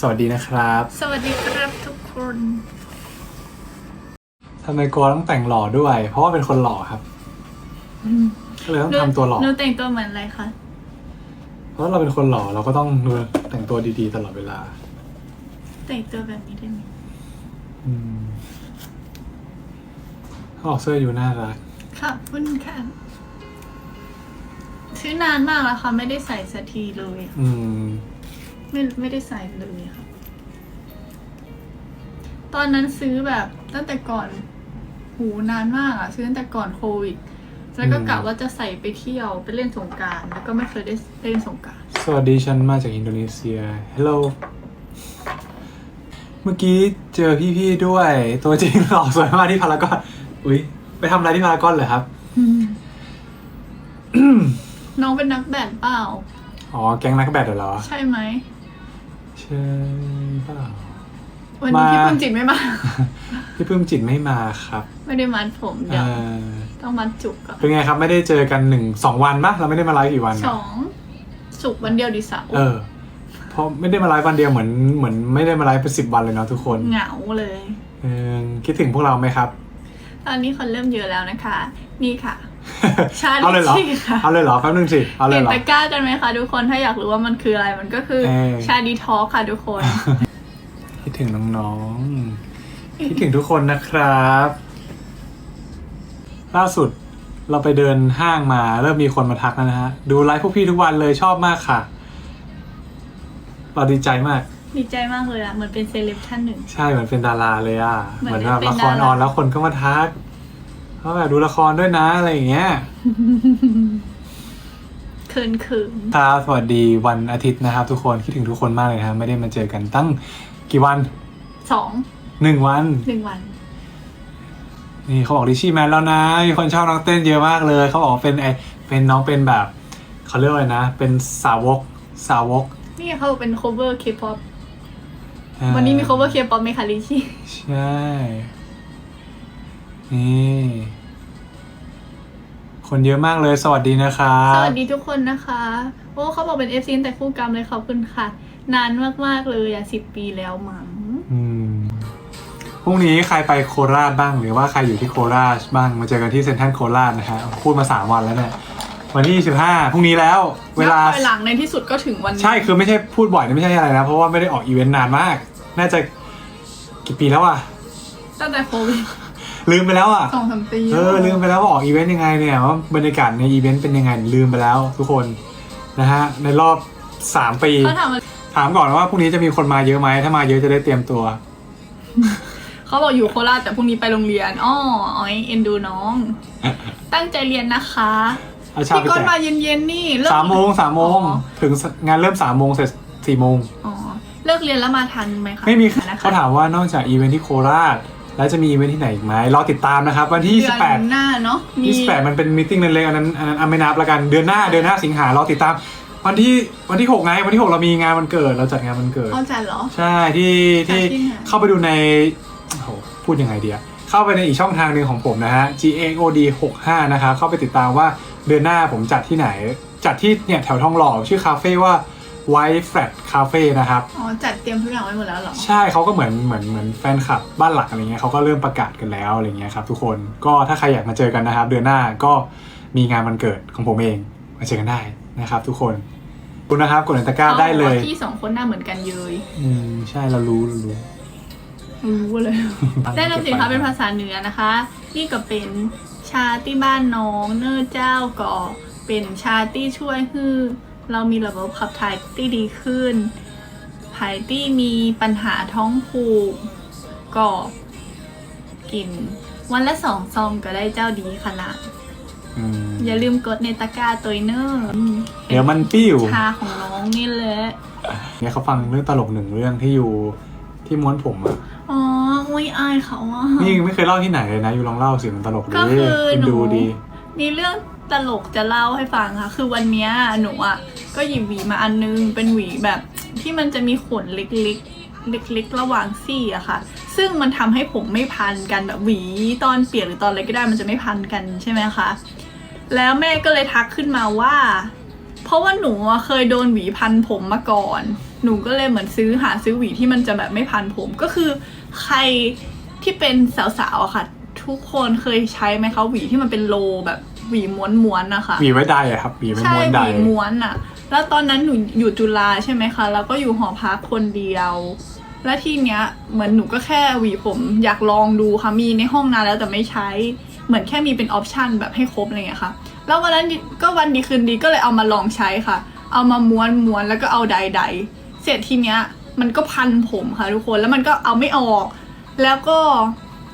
สวัสดีนะครับ สวัสดีครับทุกคนทำไมกลัวต้องแต่งหล่อด้วย เพราะว่าเป็นคนหล่อครับก็เลยต้องทำตัวหล่อหนูแต่งตัวเหมือนอะไรคะ เพราะเราเป็นคนหล่อเราก็ต้องดูแต่งตัวดีๆ ตลอดเวลา แต่งตัวแบบนี้ได้ไหมอืมออกเสื้ออยู่น่ารักขอบคุณค่ะซื้อนานมากแล้วค่ะไม่ได้ใส่สักทีเลย อืม ไม่ไม่ได้ใส่เลยค่ะ ตอนนั้นซื้อแบบตั้งแต่ก่อนหูนานมากอะซื้อตั้งแต่ก่อนโควิด แล้วก็อืมกะว่าจะใส่ไปเที่ยวไปเล่นสงกราร แล้วก็ไม่เคยได้เล่นสงกราร สวัสดีฉันมาจากอินโดนีเซีย Hello เมื่อกี้เจอพี่ๆด้วย ตัวจริงหล่อสวยมากที่พารากอน อุ๊ย ไปทำอะไรที่พารากอนเหรอครับ น้องเป็นนักแบดเปล่า อ๋อ แก๊งนักแบดเหรอ ใช่ไหมใช่เปล่า วันนี้มา พี่ปุ้มจิตไม่มา พี่พึ่มจิตไม่มาครับไม่ได้มัดผมเอเดี๋ยวอต้องมัดจุกก่อนเป็นไงครับไม่ได้เจอกันหนึ่งสองวันปะเราไม่ได้มาไลฟ์กี่วันสองสุกร์วันเดียวดีสาวเออเพราะไม่ได้มาไลฟ์วันเดียวเหมือนเหมือนไม่ได้มาไลฟ์เป็นสิบวันเลยเนาะทุกคนเหงาเลย เออคิดถึงพวกเราไหมครับ ตอนนี้คนเริ่มเยอะแล้วนะคะ นี่ค่ะ ชาลิเอาเลยเหรอ ชี่ค่ะเอาเลยเหรอแป๊บนึงสิ เอาเลเห็ยนเหรอ ตะกร้ากันไหมคะทุกคนถ้าอยากรู้ว่ามันคืออะไรมันก็คือเออ ชาดีทอล์คค่ะทุกคน คิดถึงน้องๆ คิดถึงทุกคนนะครับ ล่าสุดเราไปเดินห้างมา เริ่มมีคนมาทักแล้วนะฮะ ดูไลฟ์พวกพี่ทุกวันเลยชอบมากค่ะ เราดีใจมาก ดีใจมากเลยอะเหมือนเป็นเซเลบท่านหนึ่ง ใช่เหมือนเป็นดาราเลยอะ เหมืเหมืออนนแบบเป็นละครดารา ออนแล้วคนก็มาทัก ว่าแบบดูละครด้วยนะอะไรอย่างเงี้ยเคินเคินครับสวัสดีวันอาทิตย์นะครับ ทุกคนคิดถึงทุกคนมากเลยนะครับไม่ได้มาเจอกันตั้งกี่วันสองหนึ่งวัน หนึ่งวัน นี่เขาบอกริชี่แมนแล้วนะ มีคนชอบน้องเต้นเยอะมากเลยเขาบอกว่าเป็นไอเป็นน้องเป็นแบบเขาเรียกว่าอะไรนะ เป็นสาวกสาวก นี่เขาเป็น cover K-pop อ่าวันนี้มี cover K-pop ไหมคะลิชี่ใช่ นี่คนเยอะมากเลย สวัสดีนะครับ สวัสดีทุกคนนะคะ โอ้เขาบอกเป็น FC ตั้งแต่คู่กรรมเลยขอบคุณค่ะ นานมากๆเลยอะสิบปีแล้วมั้งอืมพรุ่งนี้ใครไปโคราชบ้าง หรือว่าใครอยู่ที่โคราชบ้าง มาเจอกันที่เซ็นทรัลโคราชนะฮะพูดมาสามวันแล้วเนี่ย วันที่สิบห้าพรุ่งนี้แล้ว เวลา นับถอยหลังในที่สุดก็ถึงวันนี้ใช่คือไม่ใช่พูดบ่อยนะไม่ใช่อะไรนะ เพราะว่าไม่ได้ออกอีเวนต์นานมาก น่าจะกี่ปีแล้วอะตั้งแต่โควิด ลืมไปแล้วอะสองสามปีเออลืมไปแล้วว่าออกอีเวนต์ยังไงเนี่ยว่าบรรยากาศในอีเวนต์เป็นยังไงลืมไปแล้วทุกคนนะฮะในรอบสามปี เขาถามว่าถามก่อนว่าพรุ่งนี้จะมีคนมาเยอะไหมถ้ามาเยอะจะได้เตรียมตัว เขาบอกอยู่โคราชแต่พรุ่งนี้ไปโรงเรียนอ้ออ้อยเอ็นดูน้อง ตั้งใจเรียนนะคะเอาชาพี่ไปก้อนแจกมาเย็นๆนี่เลิก สามโมงสามโมงอ๋อ ถึงงานเริ่มสามโมงเสร็จสี่โมงอ๋อเลิกเรียนแล้วมาทันไหมคะไม่มีนะคะเขาถามว่านอกจากอีเวนต์ที่โคราช แล้วจะมีอีเวนต์ที่ไหนอีกไหมรอติดตามนะครับ วันที่ เดือนหน้าเนาะมี28 28 มันเป็นมิ팅เล็กๆอันนั้นอันนั้นอะไม่นับละกันเดือนหน้าเดือนหน้าสิงหารอติดตาม วันที่วันที่ 6 ไง วันที่ 6 เรามีงานวันเกิดเราจัดงานวันเกิดเข้าใจเหรอ ใช่ที่ที่จัดที่ไหน เข้าไปดูในโอ้โหพูดยังไงเดียเข้าไปในอีกช่องทางหนึ่งของผมนะฮะ G A O D 65นะครับเข้าไปติดตามว่าเดือนหน้าผมจัดที่ไหน จัดที่เนี่ยแถวทองหล่อชื่อคาเฟ่ว่า White Flat Cafe นะครับ อ๋อ จัดเตรียมทุกอย่างไว้หมดแล้วเหรอ ใช่เขาก็เหมือนเหมือนเหมือนแฟนคลับบ้านหลักอะไรเงี้ยเขาก็เริ่มประกาศกันแล้วอะไรเงี้ยครับทุกคนก็ถ้าใครอยากมาเจอกันนะครับ เดือนหน้าก็มีงานวันเกิดของผมเองมาเจอกันได้นะครับทุกคนขอบคุณนะครับกดในตะกร้าได้เลยอาพี่สองคนหน้าเหมือนกันเยยอืมใช่เรารู้เรารู้ รู้เลย ได้นำสินค้าเป็นภาษาเหนือนะคะ นี่ก็เป็นชาที่บ้านน้อง เนอร์เจ้าก็เป็นชาที่ช่วยให้ เรามีระบบขับถ่ายที่ดีขึ้นภายที่มีปัญหาท้องผูกก็กิน วันละสองซองก็ได้เจ้าดีขนาดอืมอย่าลืมกดในตะกร้าตัวเนอร์เดี๋ยวมันปิ้ว ชาของน้องนี่แหละ เนี่ยเขาฟังเรื่องตลกหนึ่งเรื่องที่อยู่ที่ม้วนผมอะอ๋อ อุ้ยอายเขาอะ นี่ไม่เคยเล่าที่ไหนเลยนะ อยู่ลองเล่าสิมันตลกดีก็คือเอ็นหนู ดูดี มีเรื่องตลกจะเล่าให้ฟังค่ะ คือวันเนี้ยหนูอะ ก็หยิบหวีมาอันนึงเป็นหวีแบบที่มันจะมีขนเล็กๆ เล็กๆ ระหว่างซี่อะค่ะ ซึ่งมันทำให้ผมไม่พันกันแบบหวีตอนเปียกหรือตอนอะไรก็ได้มันจะไม่พันกันใช่ไหมคะ แล้วแม่ก็เลยทักขึ้นมาว่า เพราะว่าหนูอะเคยโดนหวีพันผมมาก่อน หนูก็เลยเหมือนซื้อหาซื้อหวีที่มันจะแบบไม่พันผมก็คือใครที่เป็นสาวๆอะค่ะ ทุกคนเคยใช้ไหมคะหวีที่มันเป็นโลแบบหวีม้วนๆนะคะ หวีไว้ได้อะครับหวีไว้ใช่ม้วนหได้วีม้วนอะ แล้วตอนนั้นหนูอยู่จุฬาใช่ไหมคะ แล้วก็อยู่หอพักคนเดียว แล้วทีเนี้ยเหมือนหนูก็แค่หวีผมอยากลองดูค่ะมีในห้องนานแล้วแต่ไม่ใช้ เหมือนแค่มีเป็นออปชันแบบให้ครบอะไรเงี้ยค่ะ แล้ววันนั้นก็วันดีคืนดีก็เลยเอามาลองใช้ค่ะ เอามาม้วนม้วนแล้วก็เอาใดใดเสร็จทีเนี้ยมันก็พันผมค่ะทุกคนแล้วมันก็เอาไม่ออก แล้วก็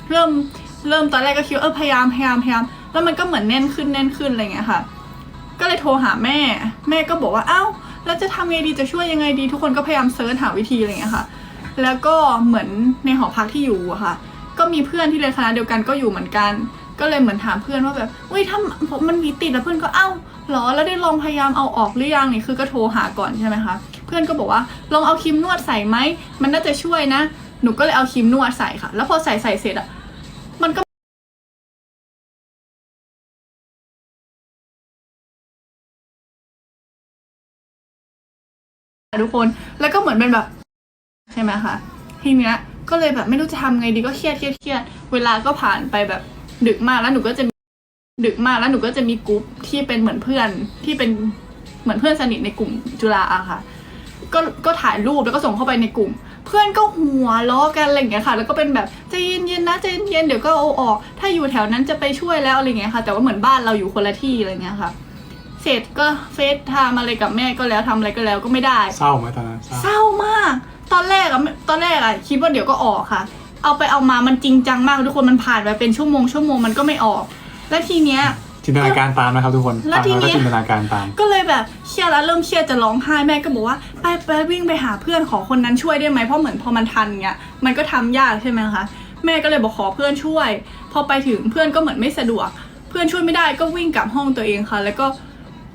เริ่มเริ่มตอนแรกก็คิดเออพยายามพยายามพยายามแล้วมันก็เหมือนแน่นขึ้นแน่นขึ้นอะไรเงี้ยค่ะ ก็เลยโทรหาแม่ แม่ก็บอกว่าเอ้าแล้วจะทำไงดีจะช่วยยังไงดี ทุกคนก็พยายามเซิร์ชหาวิธีอะไรเงี้ยค่ะ แล้วก็เหมือนในหอพักที่อยู่อะค่ะ ก็มีเพื่อนที่เรียนคณะเดียวกันก็อยู่เหมือนกัน ก็เลยเหมือนถามเพื่อนว่าแบบอุ้ยถ้าผมมันมีติดแล้วเพื่อนก็เอ้าหรอแล้วได้ลองพยายามเอาออกหรือยังนี่คือก็โทรหาก่อนใช่ไหมคะเพื่อนก็บอกว่าลองเอาครีมนวดใส่ไหมมันน่าจะช่วยนะ หนูก็เลยเอาครีมนวดใส่ค่ะ แล้วพอใส่ใส่เสร็จอะมันก็ ทุกคนแล้วก็เหมือนเป็นแบบ ใช่ไหมคะทีเนี้ยก็เลยแบบไม่รู้จะทำไงดีก็เครียดเครียดเครียดเวลาก็ผ่านไปแบบดึกมากแล้วหนูก็จะดึกมากแล้วหนูก็จะมีกลุ่มที่เป็นเหมือนเพื่อนที่เป็นเหมือนเพื่อนสนิทในกลุ่มจุฬาอะค่ะ ก็ก็ถ่ายรูปแล้วก็ส่งเข้าไปในกลุ่ม เพื่อนก็หัวล้อกันอะไรอย่างเงี้ยค่ะ แล้วก็เป็นแบบใจเย็นๆนะใจเย็นๆเดี๋ยวก็เอาออก ถ้าอยู่แถวนั้นจะไปช่วยแล้วอะไรเงี้ยค่ะ แต่ว่าเหมือนบ้านเราอยู่คนละที่อะไรเงี้ยค่ะ เสร็จก็เฟซไทม์อะไรกับแม่ก็แล้วทำอะไรก็แล้วก็ไม่ได้ เศร้าไหมตอนนั้นเศร้าเศร้ามาก ตอนแรกอะไม่ตอนแรกอะคิดว่าเดี๋ยวก็ออกค่ะ เอาไปเอามามันจริงจังมากทุกคนมันผ่านไปเป็นชั่วโมงชั่วโมงมันก็ไม่ออก และทีเนี้ย จินตนาการตามนะครับทุกคนแล้วฟังทีแล้วเนี้ก็ยจินตนาการตาม ก็เลยแบบเครียดแล้วเริ่มเครียดจะร้องไห้แม่ก็บอกว่าไปไปวิ่งไปหาเพื่อนขอคนนั้นช่วยได้ไหมเพราะเหมือนพอมันทันเงี้ยมันก็ทำยากใช่ไหมคะแม่ก็เลยบอกขอเพื่อนช่วย พอไปถึงเพื่อนก็เหมือนไม่สะดวก เพื่อนช่วยไม่ได้ก็วิ่งกลับห้องตัวเองค่ะ แล้วก็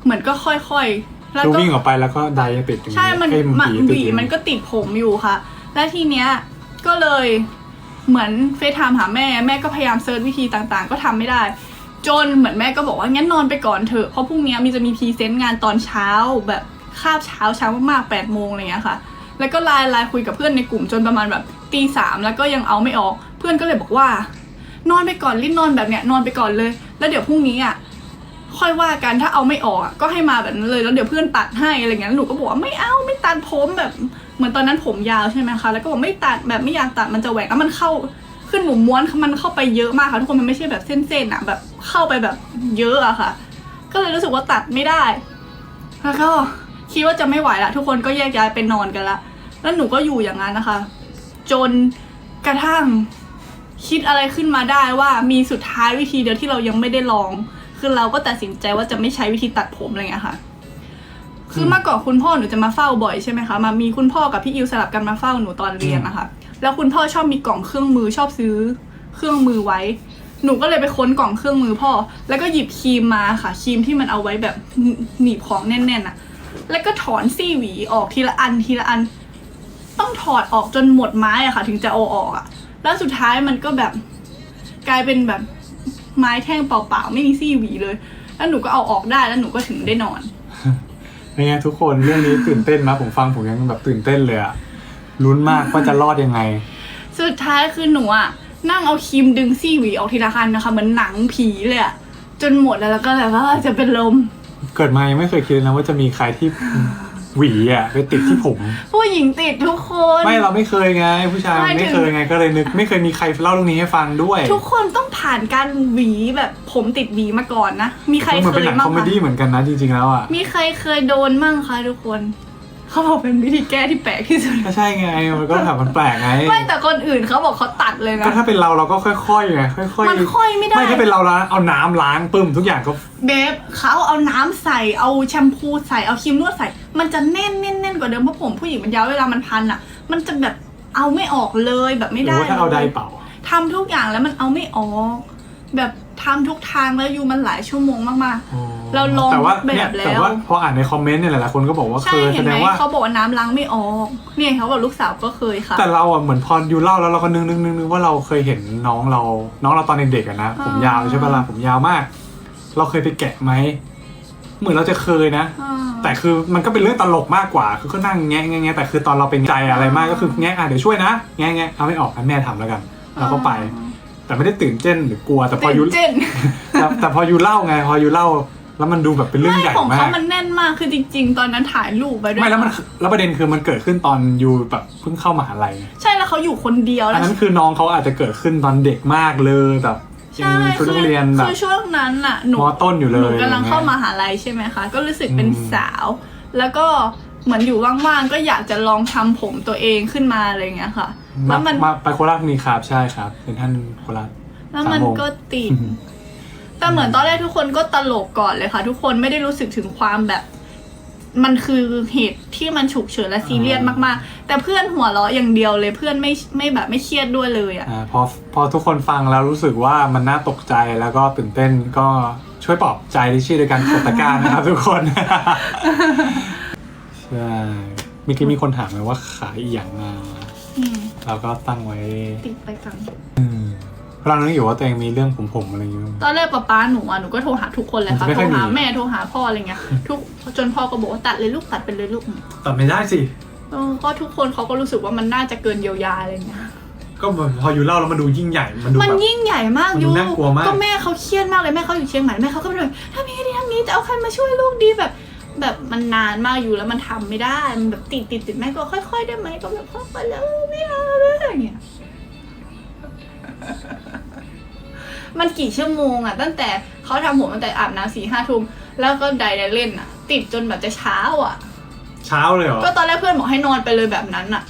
เหมือนก็ค่อยๆ แล้วคือก็วิ่งออกไปแล้วก็ไดติดอยู่ใช่มันเอ้ยมันติหดวีอยู่มันก็ติดผมอยู่ค่ะ และทีเนี้ยก็เลยเหมือนเฟซไทม์หาแม่แม่ก็พยายามเซิร์ชวิธีต่างๆ ก็ทำไม่ได้ จนเหมือนแม่ก็บอกว่างั้นนอนไปก่อนเถอะเพราะพรุ่งนี้มีจะมีพรีเซนต์งานตอนเช้าแบบคาบเช้าเช้ามากๆแปดโมงอะไรเงี้ยค่ะ แล้วก็ไลน์ไลน์คุยกับเพื่อนในกลุ่มจนประมาณแบบตีสามแล้วก็ยังเอาไม่ออก เพื่อนก็เลยบอกว่า นอนไปก่อนรีบนอนแบบเนี้ยนอนไปก่อนเลย แล้วเดี๋ยวพรุ่งนี้อะ ค่อยว่ากันถ้าเอาไม่ออกก็ให้มาแบบนั้นเลยแล้วเดี๋ยวเพื่อนตัดให้อะไรเงี้ยหนูก็บอกว่าไม่เอาไม่ตัดผมแบบเหมือนตอนนั้นผมยาวใช่ไหมคะแล้วก็บอกไม่ตัดแบบไม่อยากตัดมันจะแหวกแล้วมันเข้าขึ้นหมุมม้วนมันเข้าไปเยอะมากค่ะทุกคนมันไม่ใช่แบบเส้นๆอะแบบเข้าไปแบบเยอะอะค่ะ ก็เลยรู้สึกว่าตัดไม่ได้แล้วก็คิดว่าจะไม่ไหวละทุกคนก็แยกย้ายไปนอนกันละแล้วหนูก็อยู่อย่างนั้นนะคะ จนกระทั่งคิดอะไรขึ้นมาได้ว่ามีสุดท้ายวิธีเดียวที่เรายังไม่ได้ลอง คือเราก็ตัดสินใจว่าจะไม่ใช้วิธีตัดผมอะไรเงี้ยค่ะ คือเมื่อก่อนคุณพ่อหนูจะมาเฝ้าบ่อยใช่ไหมคะมามีคุณพ่อกับพี่อิวสลับกันมาเฝ้าหนูตอนเรียนนะคะแล้วคุณพ่อชอบมีกล่องเครื่องมือชอบซื้อเครื่องมือไว้ หนูก็เลยไปค้นกล่องเครื่องมือพ่อ แล้วก็หยิบครีมมาค่ะครีมที่มันเอาไว้แบบหนีบของแน่นๆอะแล้วก็ถอนซี่หวีออกทีละอันทีละอัน ต้องถอดออกจนหมดไม้อะค่ะ ถึงจะเอาออกอะแล้วสุดท้ายมันก็แบบกลายเป็นแบบ ไม้แท่งเปล่าๆ ไม่มีซี่หวีเลย แล้วหนูก็เอาออกได้แล้วหนูก็ถึงได้นอนเป็นไงทุกคนเรื่องนี้ตื่นเต้นมากผมฟังผมยังแบบตื่นเต้นเลยอะลุ้นมากว่าจะรอดยังไง สุดท้ายคือหนูอะนั่งเอาครีมดึงซี่หวีออกทีละคันนะคะเหมือนหนังผีเลยอะจนหมดแล้วแล้วก็แบบว่าจะเป็นลม เกิดมายังไม่เคยคิดเลยนะว่าจะมีใครที่ หวีอะไปติดที่ผม ผู้หญิงติดทุกคน ไม่เราไม่เคยไง ผู้ชายไม่ไม่ถึงเคยไงก็เลยนึก ไม่เคยมีใครเล่าเรื่องนี้ให้ฟังด้วยทุกคนต้องผ่านการหวีแบบผมติดหวีมาก่อนนะ มีใครเหมือนเคเป็นหยนังบ้าคงอมเมคะดี้เหมือนกันนะจริงๆแล้วอะมีใครเคยโดนมั่งคะทุกคน เขาบอกเป็นวิธีแก้ที่แปลกที่สุดก็ใช่ไง มันก็แบบมันแปลกไง ไม่แต่คนอื่นเขาบอกเขาตัดเลยนะ ก็ถ้าเป็นเราเราก็ค่อยๆไงค่อยๆมันค่อยไม่ได้ ไม่ถ้าเป็นเราละเอาน้ำล้างปึ้มทุกอย่างก็ เบฟเขาเอาน้ำใส่เอาแชมพูใส่เอาครีมนวดใส่ มันจะแน่นแน่นแน่นกว่าเดิมเพราะผมผู้หญิงมันยาวเวลามันพันอะ มันจะแบบเอาไม่ออกเลยแบบไม่หรืได้อว่าถ้าเอาไดลยเป่า ทำทุกอย่างแล้วมันเอาไม่ออก แบบทำทุกทางแล้วอยู่มันหลายชั่วโมงมาก เราลองแต่ว่าแบบเนี่ยแล้วแต่ว่าพออ่านในคอมเมนต์เนี่ยหลายๆคนก็บอกว่าๆเคใช่ยเห็แสนดไหมงว่า เขาบอกว่าน้ำล้างไม่ออกเนี่ยเขาบอกลูกสาวก็เคยค่ะ แต่เราอะเหมือนพออยู่เล่าแล้วเราก็นึกนึกนึกนึกว่าเราเคยเห็นน้องเรา น้องเราตอนเด็กๆอะนะผมอ่ายาวใช่ปะล่ะผมยาวมาก เราเคยไปแกะไหมเหมือนเราจะเคยนะ อ่า แต่คือมันก็เป็นเรื่องตลกมากกว่า คือก็นั่งแงะแงะแงะแต่คือตอนเราเป็นใจอะไรมากก็คือแงะอะเดี๋ยวช่วยนะแงะแงะเอาไม่ออกให้แม่ทำแล้วกันเราก็ไป แต่ไม่ได้ตื่นเต้นหรือกลัวแต่พอตื่นยูเต้น แต่แต่พอยูเล่าไงพอยูเล่า แล้วมันดูแบบเป็นเรื่องใหญ่ของมาเขาก มันแน่นมากคือจริง ๆ ตอนนั้นถ่ายรูปไปด้วยไม่แล้วมันแล้วประเด็นคือมันเกิดขึ้นตอนยูแบบเพิ่งเข้ามหาลัยไงใช่แล้วเขาอยู่คนเดียวอัแล้นวนั้นคือน้องเขาอาจจะเกิดขึ้นตอนเด็กมากเลยแบบยังใช่ชุดนักเรียนแบคืบอช่วงนั้นน่ะหนูมต้นอยู่เลหนูยกำลังเข้าอะไรมางี้ยหาลัยใช่ไหมคะ ก็รู้สึกเป็นอืม สาว แล้วก็เหมือนอยู่ว่างๆก็อยากจะลองทำผมตัวเองขึ้นมาอะไรอย่างเงี้ยค่ะมาแล้วมันมาไปโคราชมีครับใช่ครับเป็นท่านโคราชแล้วมันสามโมงก็ติด แต่เหมือนตอนแรกทุกคนก็ตลกก่อนเลยค่ะ ทุกคนไม่ได้รู้สึกถึงความแบบ มันคือเหตุที่มันฉุกเฉินและซีเรียสมากๆ แต่เพื่อนหัวเราะอย่างเดียวเลยเพื่อนไม่ไม่แบบไม่เครียดด้วยเลยอะ อ่าพอพอทุกคนฟังแล้วรู้สึกว่ามันน่าตกใจแล้วก็ตื่นเต้นก็ช่วยปลอบใจดิชี่โดยการกดตะกร้ารนะครับ ทุกคน ใช่เมื่อกี้มีคนถามเลยว่าขายอีหยังมาอืมเราก็ตั้งไว้ติดไปกันอืม กำลังนึกอยู่ว่าตัวเองมีเรื่องผมผมๆอะไรอย่างเงี้ย ตอนแรกป๊าป๊าหนูอะหนูก็โทรหาทุกคนเลยค่ะมันจะไม่โทค่รอยมี หาแม่โทรหาพ่ออะไรเงี้ยทุกจนพ่อก็บอกว่าตัดเลยลูกตัดไปเลยลูกตัดไม่ได้สิ เออก็ทุกคนเขาก็รู้สึกว่ามันน่าจะเกินเยียวยาอะไรเงี้ยก็พออยู่เล่าแล้วมันดูยิ่งใหญ่ มันดูมันแบบ ยิ่งใหญ่มากมันดูยูน่ากลัวมาก ก็แม่เขาเครียดมากเลยแม่เขาอยู่เชียงใหม่แม่เขาก็เป็นแบบทำยังไงดีทำนี้จะเอาใครมาช่วยลูกดีแบบ แบบมันนานมากอยู่แล้วมันทำไม่ได้มันแบบติดติดติดแม่ก็ค่อย ๆ ได้ไหมก็แบบค่อยๆแล้วไม่เอาเลยอย่างเงี้ย มันกี่ชั่วโมงอะตั้งแต่เขาทำผมตั้งแต่อาบน้ำสี่ห้าทุ่มแล้วก็ไดเล่นอะติดจนแบบจะเช้าอะเช้าเลยเหรอ ก็ตอนแรกเพื่อนบอกให้นอนไปเลยแบบนั้นอะ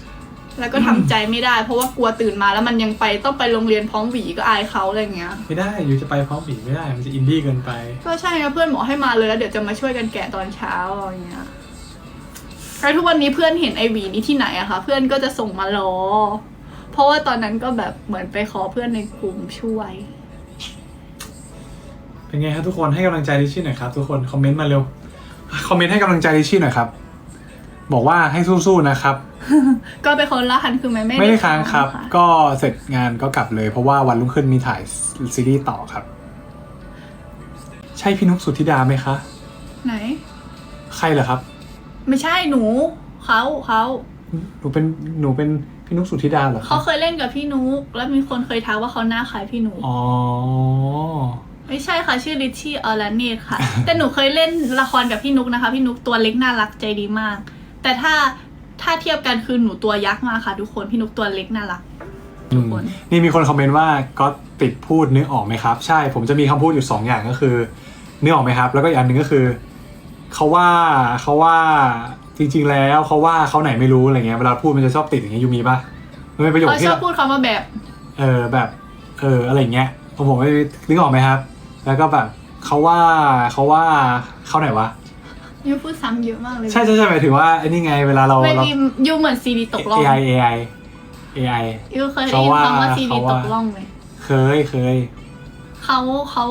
แล้วก็ทำใจไม่ได้ เพราะว่ากลัวตื่นมาแล้วมันยังไปต้องไปโรงเรียนพร้อมหวีก็อายเขาอะไรเงี้ย ไม่ได้อยู่จะไปพร้อมผีไม่ได้มันจะอินดี้เกินไป ก็ใช่นะเพื่อนบอกให้มาเลยแล้วเดี๋ยวจะมาช่วยกันแกะตอนเช้าอะไรเงี้ยแล้วทุกวันนี้เพื่อนเห็นไอหวีนี้ที่ไหนอะคะเพื่อนก็จะส่งมาล้อ เพราะว่าตอนนั้นก็แบบเหมือนไปขอเพื่อนในกลุ่มช่วย เป็นไงครับทุกคนให้กำลังใจดิชี่หน่อยครับ ทุกคนคอมเมนต์มาเร็วคอมเมนต์ให้กำลังใจดิชี่หน่อยครับ บอกว่าให้สู้ๆนะครับ ก็เป็นคนละคันคือไม่ไม่ได้ค้างครับะก็เสร็จงานก็กลับเลย เพราะว่าวันรุ่งขึ้นมีถ่ายซีรีส์ต่อครับ ใช่พี่นุกสุธิดาไหมคะ ไหน ใครเหรอครับ ไม่ใช่หนูเขาเขาหนูเป็นหนูเป็นพี่นุกสุธิดาเหรอคเขารับเคยเล่นกับพี่นุกแล้วมีคนเคยทักว่าเขาหน้าคล้ายพี่นุกอ๋อ ไม่ใช่ค่ะ ชื่อลิชชี่ออลาเนตค่ะ แต่หนูเคยเล่นละครกับพี่นุกนะคะ พี่นุกตัวเล็กน่ารักใจดีมาก แต่ถ้าถ้าเทียบกันคือหนูตัวยักษ์มากค่ะ ทุกคนพี่นุกตัวเล็กน่ารัก ทุกคน นี่มีคนคอมเมนต์ว่าก็ติดพูดนึกออกไหมครับ ใช่ผมจะมีคำพูดอยู่สองอย่างก็คือนึกออกไหมครับ แล้วก็อีกอันหนึ่งก็คือเขาว่าเขาว่าจริง ๆ แล้วเขาว่าเขาไหนไม่รู้อะไรเงี้ยเวลาพูดมันจะชอบติดอย่างเงี้ยยูมีปะมันเป็นประโยคเขาที่ชอแบบบพูดคำว่าแบบ เออแบบ เอออะไรเงี้ยผมผมไม่นึกออกไหมครับ แล้วก็แบบเขาว่าเขาว่าเขาไหนวะยูพูดซ้ำเยอะมากเลยใช่ใช่ใช่หมายถึงว่าไอ้นี่ไงเวลาเราไม่เรา ดียูเหมือนซีดีตกล่อง AI AI AI ยูเคยได้ยินคำว่าซีดีเขาว่าตกล่องไหมเคยเคยเขาเขา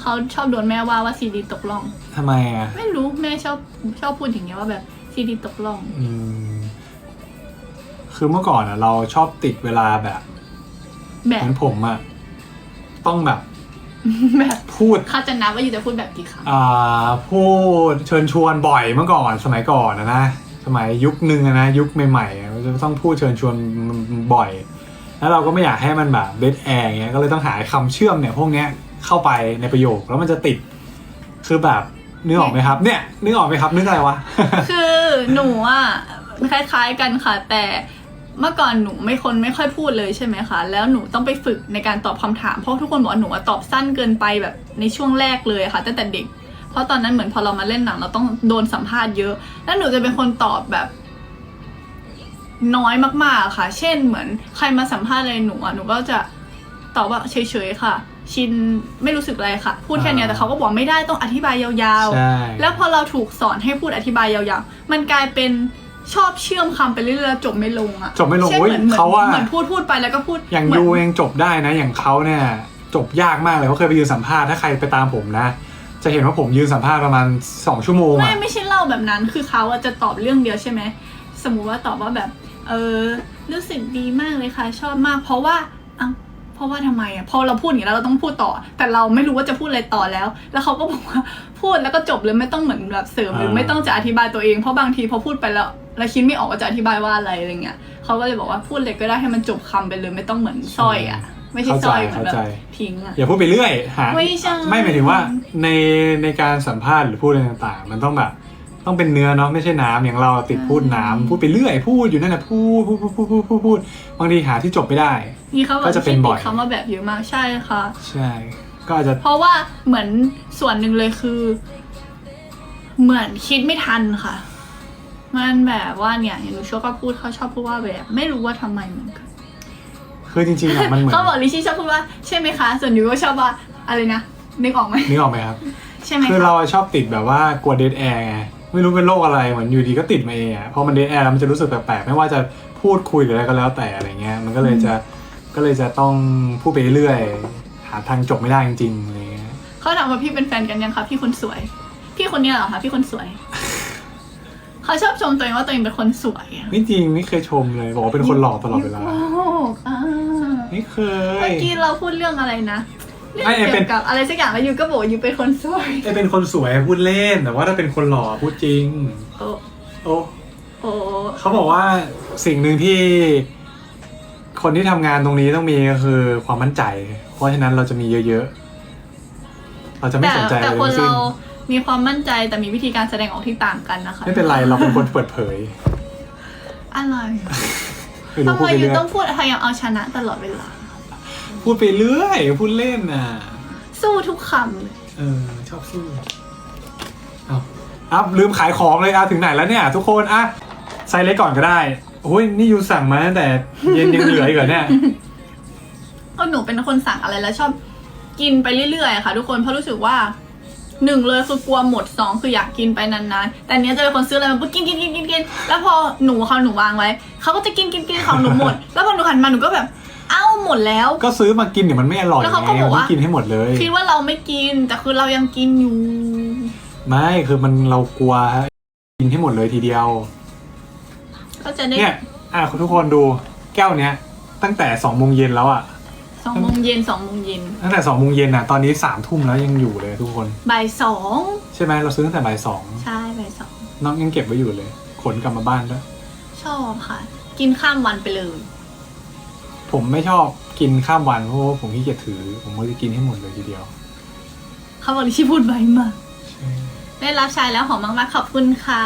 เขาชอบโดนแม่ว่าว่าซีดีตกล่อง ทำไมอะไม่รู้แม่ชอบชอบพูดอย่างเงี้ยว่าแบบซีดีตกล่อง อืมคือเมื่อก่อนอะ เราชอบติดเวลาแบบแบเหบมือนผมอะต้องแบบ แบบพูดเขาจะนับว่ายูจะพูดแบบกี่ครั้งอ่าพูดเชิญชวนบ่อยเมื่อก่อนสมัยก่อนนะนะสมัยยุคนึงอะนะยุคใหม่ๆอะจะต้องพูดเชิญชวนบ่อย แล้วเราก็ไม่อยากให้มันแบบเบสแอร์เงี้ยก็เลยต้องหาคำเชื่อมเนี่ยพวกเนี้ยเข้าไปในประโยคแล้วมันจะติดคือแบบนึกออกไหมครับ เนี่ยนึกออกไหมครับนึกอะไรวะคือหนูอะคล้ายๆกันค่ะแต่ เมื่อก่อนหนูไม่คนไม่ค่อยพูดเลยใช่ไหมคะ แล้วหนูต้องไปฝึกในการตอบคำถาม เพราะทุกคนบอกว่าหนูอะตอบสั้นเกินไปแบบในช่วงแรกเลยอะค่ะตั้งแต่เด็ก เพราะตอนนั้นเหมือนพอเรามาเล่นหนังเราต้องโดนสัมภาษณ์เยอะ แล้วหนูจะเป็นคนตอบแบบน้อยมากๆค่ะ เช่นเหมือนใครมาสัมภาษณ์อะไรหนูอะหนูก็จะตอบว่าเฉยๆค่ะ ชินไม่รู้สึกอะไรค่ะ พูดแค่เนี้ยอ่าแต่เขาก็บอกไม่ได้ต้องอธิบายยาวๆใช่แล้วพอเราถูกสอนให้พูดอธิบายยาวๆ มันกลายเป็น ชอบเชื่อมคำไปเรื่อยๆแล้วจบไม่ลงอะจบไม่ลงเช่นโอ้ยเหมือนเหมือนเขาว่า เหมือนพูดพูดไปแล้วก็พูดอย่างเหมืน ยูเองจบได้นะ อย่างเขาเนี่ยจบยากมากเลยเขาเคยไปยืนสัมภาษณ์ถ้าใครไปตามผมนะ จะเห็นว่าผมยืนสัมภาษณ์ประมาณสองชั่วโมงไม่อะไม่ใช่เล่าแบบนั้นคือเขาอะจะตอบเรื่องเดียวใช่ไหมสมมุติว่าตอบว่าแบบ เออรู้สึกดีมากเลยค่ะ ชอบมาก เพราะว่าเอ้าเพราะราะว่าทำไมอะพอเราพูดอย่างนี้แล้วเราต้องพูดต่อ แต่เราไม่รู้ว่าจะพูดอะไรต่อแล้ว แล้วเขาก็บอกว่าพูดแล้วก็จบเลยไม่ต้องเหมือนแบบเสริมหรือไม่ต้องจะอธิบายตัวเองเพราะบางทีพอพูดไปแล้ว เราคิดไม่ออกว่าจะอธิบายว่าอะไรอะไรเงี้ยเขาก็เลยบอกว่าพูดเลยก็ได้ให้มันจบคำไปเลยไม่ต้องเหมือนสร้อยอะ ไม่ใช่สร้อยเหมือนแบเข้าบใจทิ้งอะอย่าพูดไปเรื่อยหาไม่ใช่ไม่หมายถึงว่าในในการสัมภาษณ์หรือพูดอะไรต่างๆ มันต้องแบบต้องเป็นเนื้อเนาะไม่ใช่น้ำอย่างเราติดพูดน้ำพูดไปเรื่อย พูดอยู่นั่นแหละพูดพูดพูดพูดพูดพูดพูดบางทีหาที่จบไม่ได้ นี่เขาบอกก็จะเป็นบ่อยที่ติดคำว่าแบบเยอะมากใช่ค่ะ ใช่ ก็อาจจะเพราะว่าเหมือนส่วนหนึ่งเลยคือ เหมือนคิดไม่ทันค่ะ มันแบบว่าเนี่ยอย่างหนูชอบก็พูดเขาชอบพูดว่าแบบ ไม่รู้ว่าทำไมเหมือนกันคือจริงๆอะมันเหมือนเขาบอกลิชี่ชอบพูดว่าใช่ไหมคะ ส่วนหนูก็ชอบว่าอะไรนะนึกออกไหมนึกออกไหมครับ ใช่ไหมคือคะเราชอบติดแบบว่ากลัวเดทแอร์ไงไม่รู้เป็นโรคอะไรเหมือนอยู่ดีก็ติดมาเองอะพอมันเดทแอร์มันจะรู้สึกแปลกๆไม่ว่าจะพูดคุยหรืออะไรก็แล้วแต่อะไรเงี้ยมันก็เลยจะก็เลยจะต้องพูดไปเรื่อยหาทางจบไม่ได้จริงๆอะไรเงี้ยเขาถามว่าพี่เป็นแฟนกันยังคะพี่คนสวย พี่คนนี้เหรอคะพี่คนสวย เขาชอบชมตัวเองว่าตัวเองเป็นคนสวยอะไม่จริงไม่เคยชมเลยบอกว่าเป็นคนหล่อตลอดเวลาโอ้อ่าไม่เคเมื่อยกี้เราพูดเรื่องอะไรนะเรื่องไม่เกี่เป็นยวกับอะไรสักอย่างแล้วยูก็บอกว่ายูเป็นคนสวยไอเป็นคนสวยพูดเล่นแต่ว่าถ้าเป็นคนหล่อพูดจริง โอ้โอ้โอ้เขาบอกว่าสิ่งหนึ่งที่ คนที่ทำงานตรงนี้ต้องมีก็คือความมั่นใจ เพราะฉะนั้นเราจะมีเยอะๆ เราจะไม่แต่สนใจแต่อะไรคนทั้งสิ้นเรา มีความมั่นใจแต่มีวิธีการแสดงออกที่ต่างกันนะคะไม่เป็นไรเราเป็นคนเปิดเผยอะไรไม่รู้ทำพูไมดไปยูเรื่อยต้องพูดพยายามเอาชนะตลอดเวลา พูดไปเรื่อยพูดเล่นน่ะ สู้ทุกคำเลยเออชอบสู้เอาอัพลืมขายของเลยอะถึงไหนแล้วเนี่ย ทุกคนอะไซส์เล็กก่อนก็ได้โอ้ยนี่ยูสั่งมาตั้งแต่เย็นยังเหลืออีกเหรอเนี่ยก็หนูเป็นคนสั่งอะไรแล้วชอบกินไปเรื่อยๆอะค่ะ ทุกคนเพราะรู้สึกว่า หนึ่งเลยคือกลัวหมดสองคืออยากกินไปนานๆ แต่อันเนี้ยจะเป็นคนซื้ออะไรมาปุ๊บกินกินกินกินกินแล้วพอหนูเขาหนูวางไว้เขาก็จะกินกินกินของหนูหมด แล้วพอหนูหันมาหนูก็แบบเอ้าหมดแล้ว ก็ซื้อมากินเดี๋ยวมันไม่อร่อยแล้วไงเขาก็บอกว่าไม่กินให้หมดเลย คิดว่าเราไม่กินแต่คือเรายังกินอยู่ ไม่คือมันเรากลัวกินให้หมดเลยทีเดียว ก็จะได้เนี่ย อะคุณทุกคนดูแก้วเนี้ย ตั้งแต่สองโมงเย็นแล้วอะ สองโมงเย็นสองโมงเย็นตั้งแต่สองโมงเย็นอะตอนนี้สามทุ่มแล้วยังอยู่เลยทุกคน บ่ายสองใช่ไหมเราซื้อตั้งแต่บ่ายสองใช่บ่ายสองน้องยังเก็บไว้อยู่เลย ขนกลับมาบ้านด้วยชอบค่ะ กินข้ามวันไปเลย ผมไม่ชอบกินข้ามวันเพราะว่าผมขี้เกียจถือ ผมก็จะกินให้หมดเลยทีเดียวเขาบอกลิชี่พูดไวมากใช่ได้รับใช้แล้วหอมมากๆขอบคุณค่ะ